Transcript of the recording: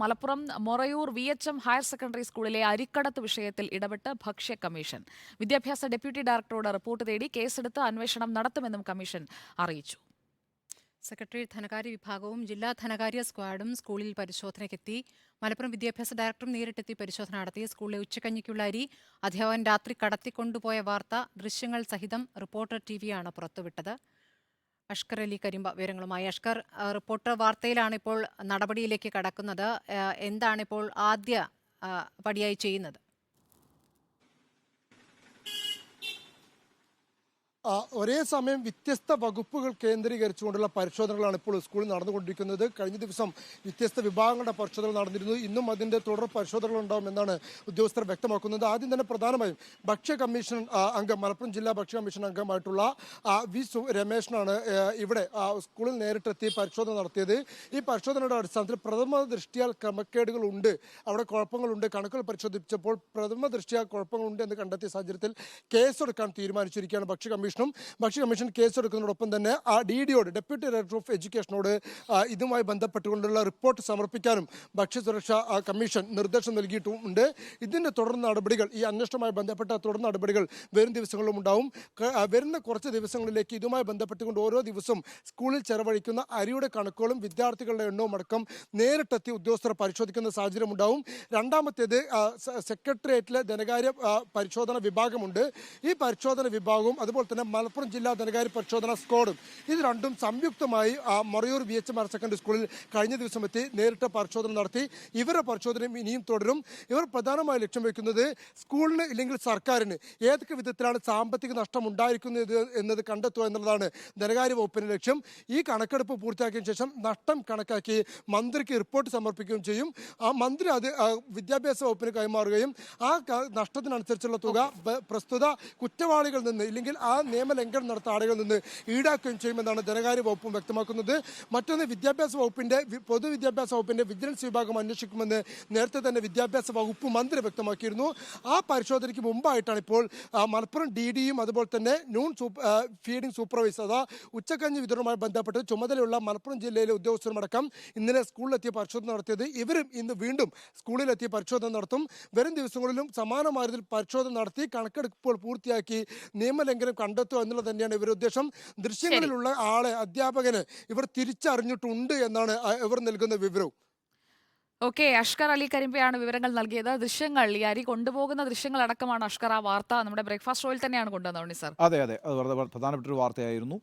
Malappuram Morayur V H M higher secondary സ്കൂളിലെ അരിക്കടത്ത് വിഷയത്തിൽ ഇടപെട്ട് ഭക്ഷ്യ കമ്മീഷൻ. വിദ്യാഭ്യാസ ഡെപ്യൂട്ടി ഡയറക്ടറോട് റിപ്പോർട്ട് തേടി കേസെടുത്ത് അന്വേഷണം നടത്തുമെന്നും കമ്മീഷൻ അറിയിച്ചു. സെക്രട്ടറി ധനകാര്യ വിഭാഗവും ജില്ലാ ധനകാര്യ സ്ക്വാഡും സ്കൂളിൽ പരിശോധനയ്ക്കെത്തി. മലപ്പുറം വിദ്യാഭ്യാസ ഡയറക്ടറും നേരിട്ടെത്തി പരിശോധന നടത്തി. സ്കൂളിലെ ഉച്ചക്കഞ്ഞിക്കുള്ള അരി അധ്യാപകൻ രാത്രി കടത്തിക്കൊണ്ടുപോയ വാർത്ത ദൃശ്യങ്ങൾ സഹിതം റിപ്പോർട്ടർ ടി വിയാണ് പുറത്തുവിട്ടത്. അഷ്കർ അലി കരിമ്പ വിവരങ്ങളുമായി. അഷ്കർ റിപ്പോർട്ടർ വാർത്തയിലാണ് ഇപ്പോൾ നടപടിയിലേക്ക് കടക്കുന്നത്. എന്താണ് ഇപ്പോൾ ആദ്യ പടിയായി ചെയ്യുന്നത്? ഒരേ സമയം വ്യത്യസ്ത വകുപ്പുകൾ കേന്ദ്രീകരിച്ചുകൊണ്ടുള്ള പരിശോധനകളാണ് ഇപ്പോൾ സ്കൂളിൽ നടന്നുകൊണ്ടിരിക്കുന്നത്. കഴിഞ്ഞ ദിവസം വ്യത്യസ്ത വിഭാഗങ്ങളുടെ പരിശോധന നടന്നിരുന്നു. ഇന്നും അതിന്റെ തുടർ പരിശോധനകൾ ഉണ്ടാവുമെന്നാണ് ഉദ്യോഗസ്ഥർ വ്യക്തമാക്കുന്നത്. ആദ്യം തന്നെ പ്രധാനമായും ഭക്ഷ്യ കമ്മീഷൻ അംഗം മലപ്പുറം ജില്ലാ ഭക്ഷ്യ കമ്മീഷൻ അംഗമായിട്ടുള്ള വി രമേശനാണ് ഇവിടെ സ്കൂളിൽ നേരിട്ടെത്തി പരിശോധന നടത്തിയത്. ഈ പരിശോധനയുടെ അടിസ്ഥാനത്തിൽ പ്രഥമ ദൃഷ്ടിയാൽ ക്രമക്കേടുകൾ ഉണ്ട് അവിടെ കുഴപ്പങ്ങളുണ്ട്. കണക്കുകൾ പരിശോധിച്ചപ്പോൾ പ്രഥമ ദൃഷ്ടിയാൽ കുഴപ്പങ്ങളുണ്ട് എന്ന് കണ്ടെത്തിയ സാഹചര്യത്തിൽ കേസെടുക്കാൻ തീരുമാനിച്ചിരിക്കുകയാണ് ഭക്ഷ്യ കമ്മീഷനും ഭക്ഷ്യ കമ്മീഷൻ കേസെടുക്കുന്നതോടൊപ്പം തന്നെ ആ ഡി ഡിയോട് ഡെപ്യൂട്ടി ഡയറക്ടർ ഓഫ് എഡ്യൂക്കേഷനോട് ഇതുമായി ബന്ധപ്പെട്ടുകൊണ്ടുള്ള റിപ്പോർട്ട് സമർപ്പിക്കാനും ഭക്ഷ്യസുരക്ഷാ സുരക്ഷാ കമ്മീഷൻ നിർദ്ദേശം നൽകിയിട്ടുമുണ്ട് ഇതിന്റെ തുടർ നടപടികൾ ഈ അന്വേഷണവുമായി ബന്ധപ്പെട്ട തുടർ നടപടികൾ വരും ദിവസങ്ങളിലും ഉണ്ടാവും. വരുന്ന കുറച്ച് ദിവസങ്ങളിലേക്ക് ഇതുമായി ബന്ധപ്പെട്ടുകൊണ്ട് ഓരോ ദിവസവും സ്കൂളിൽ ചെലവഴിക്കുന്ന അരിയുടെ കണക്കുകളും വിദ്യാർത്ഥികളുടെ എണ്ണവും അടക്കം നേരിട്ടെത്തി ഉദ്യോഗസ്ഥർ പരിശോധിക്കുന്ന സാഹചര്യം ഉണ്ടാവും. രണ്ടാമത്തേത് സെക്രട്ടേറിയറ്റിലെ ധനകാര്യ പരിശോധന വിഭാഗമുണ്ട്. ഈ പരിശോധന വിഭാഗവും അതുപോലെ തന്നെ മലപ്പുറം ജില്ലാ ധനകാര്യ പരിശോധന സ്ക്വാഡും. ഇത് രണ്ടും സംയുക്തമായി ആ, Marayur V H M higher secondary സ്കൂളിൽ കഴിഞ്ഞ ദിവസം എത്തി നേരിട്ട് പരിശോധന നടത്തി. ഇവരുടെ പരിശോധനയും ഇനിയും തുടരും. ഇവർ പ്രധാനമായി ലക്ഷ്യം വയ്ക്കുന്നത് സ്കൂളിന് ഇല്ലെങ്കിൽ സർക്കാരിന് ഏതൊക്കെ വിധത്തിലാണ് സാമ്പത്തിക നഷ്ടം ഉണ്ടായിരിക്കുന്നത് എന്നത് കണ്ടെത്തുക എന്നുള്ളതാണ് ധനകാര്യ വകുപ്പിന്റെ ലക്ഷ്യം. ഈ കണക്കെടുപ്പ് പൂർത്തിയാക്കിയ ശേഷം നഷ്ടം കണക്കാക്കി മന്ത്രിക്ക് റിപ്പോർട്ട് സമർപ്പിക്കുകയും ചെയ്യും. ആ മന്ത്രി അത് വിദ്യാഭ്യാസ വകുപ്പിന് കൈമാറുകയും ആ നഷ്ടത്തിനനുസരിച്ചുള്ള തുക പ്രസ്തുത കുറ്റവാളികളിൽ നിന്ന് ഇല്ലെങ്കിൽ ആ നിയമലംഘനം നടത്തുന്ന ആളുകളിൽ നിന്ന് ഈടാക്കുകയും ചെയ്യുമെന്നാണ് ധനകാര്യ വകുപ്പും വ്യക്തമാക്കുന്നത്. മറ്റൊന്ന് വിദ്യാഭ്യാസ വകുപ്പിന്റെ പൊതുവിദ്യാഭ്യാസ വകുപ്പിന്റെ വിജിലൻസ് വിഭാഗം അന്വേഷിക്കുമെന്ന് നേരത്തെ തന്നെ വിദ്യാഭ്യാസ വകുപ്പ് മന്ത്രി വ്യക്തമാക്കിയിരുന്നു. ആ പരിശോധനയ്ക്ക് മുമ്പായിട്ടാണ് ഇപ്പോൾ മലപ്പുറം ഡി ഡിയും അതുപോലെ തന്നെ നൂൺ ഫീഡിംഗ് സൂപ്പർവൈസർ അതാ ഉച്ചക്കഞ്ഞ് വിതരണവുമായി ബന്ധപ്പെട്ട് ചുമതലയുള്ള മലപ്പുറം ജില്ലയിലെ ഉദ്യോഗസ്ഥരുമടക്കം ഇന്നലെ സ്കൂളിലെത്തിയ പരിശോധന നടത്തിയത്. ഇവരും ഇന്ന് വീണ്ടും സ്കൂളിലെത്തിയ പരിശോധന നടത്തും. വരും ദിവസങ്ങളിലും സമാനമായ രീതിയിൽ പരിശോധന നടത്തി കണക്കെടുപ്പുകൾ പൂർത്തിയാക്കി നിയമലംഘനം കണ്ടെത്തുക എന്നുള്ളത് തന്നെയാണ് ഇവരുടെ ഉദ്ദേശം. ദൃശ്യങ്ങളിലുള്ള ആളെ അധ്യാപകന് ഇവർ തിരിച്ചറിഞ്ഞിട്ടുണ്ട് എന്നാണ് ഇവർ നൽകുന്ന വിവരവും. ഓക്കെ അഷ്കർ അലി കരിമ്പയാണ് വിവരങ്ങൾ നൽകിയത്. ദൃശ്യങ്ങൾ ഈ അരി കൊണ്ടുപോകുന്ന ദൃശ്യങ്ങൾ അടക്കമാണ് അഷ്കർ ആ വാർത്ത നമ്മുടെ ബ്രേക്ക്ഫാസ്റ്റ് ഷോയിൽ തന്നെയാണ് കൊണ്ടുവന്നത് സർ സാർ. അതെ അതെ. അത് വളരെ പ്രധാനപ്പെട്ട ഒരു വാർത്തയായിരുന്നു.